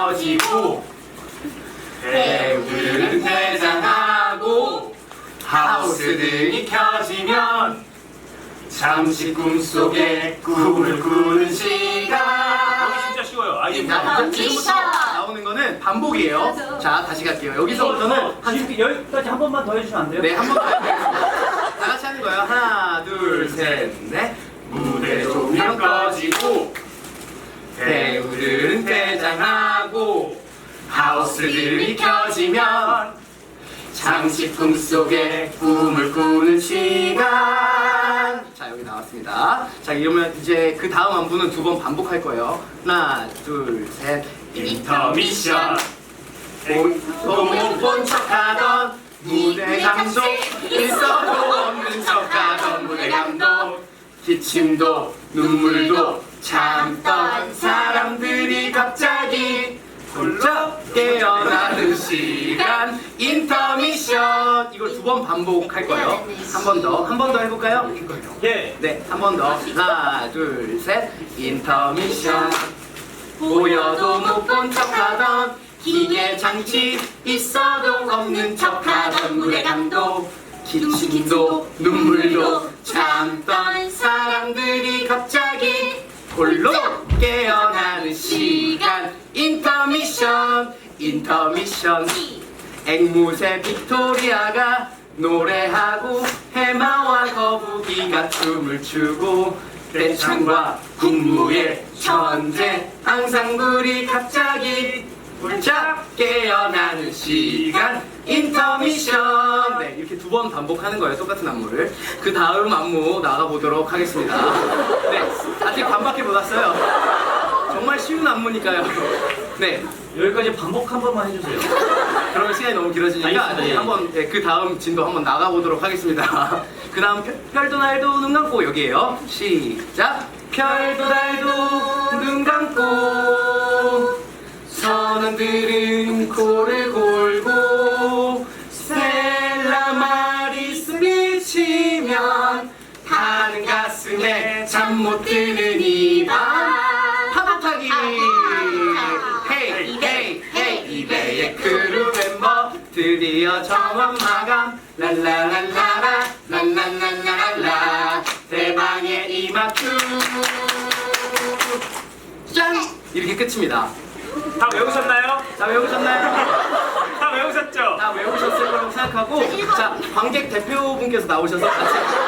켜지고 배우들은 퇴장하고 하우스 등이 켜지면 잠시 꿈속에 꿈을 꾸는 시간 여기 진짜 쉬워요. 자, 미션. 지금부터 나오는 거는 반복이에요 자 다시 갈게요 여기서부터는 한 지금 여기까지 한 번만 더 해주시면 안 돼요? 네, 한 번 더 할게요. 다 같이 하는 거예요. 하나, 둘, 셋, 넷. 무대 조명 꺼지고 배우들은 퇴장하고 하우스들이 켜지면 잠시 꿈속에 꿈을 꾸는 시간. 자, 여기 나왔습니다. 자, 이러면 이제 그 다음 안무는 두 번 반복할 거예요. 하나, 둘, 셋. 인터미션. 본본 척하던 무대 감독 있어도 없는 척하던 무대 감독 기침도 눈물도 참던 사람들이 갑자기 훌쩍 깨어나는 시간 인터미션 이걸 두 번 반복할 거예요 한 번 더 한 번 더 해볼까요? 예. 네, 한 번 더. 하나, 둘, 셋. 인터미션. 보여도 못 본 척하던 기계 장치 있어도 없는 척하던 무대 감독 기침도 눈물도 참던 사람들이 갑자기 홀로 깨어나는 시간 인터미션. 앵무새 빅토리아가 노래하고 해마와 거북이가 춤을 추고 떼창과 군무의 천재 항상물이 갑자기 훌쩍 깨어나는 시간 인터미션. 네 이렇게 두 번 반복하는 거예요 똑같은 안무를. 그 다음 안무 나가보도록 하겠습니다. 네 아직 반밖에 못 왔어요 정말 쉬운 안무니까요 네 여기까지 반복 한 번만 해주세요. 그러면 시간이 너무 길어지니까 알겠습니다. 예. 한번 네, 그 다음 진도 한번 나가보도록 하겠습니다. 그 다음 별도 날도 눈 감고 여기에요. 시작. 별도 달도 눈 감고 선원들은 코를 골고 스텔라 마리 스 미치면 타는 가슴에 잠 못 드는 이 드디어 정원 마감 랄라랄라라 랄랄랄라랄라 대망의 이마큐 짠 이렇게 끝입니다 다 외우셨나요? 자 외우셨나요? 다 외우셨죠? 다 외우셨을 거라고 생각하고 자 관객 대표분께서 나오셔서 같이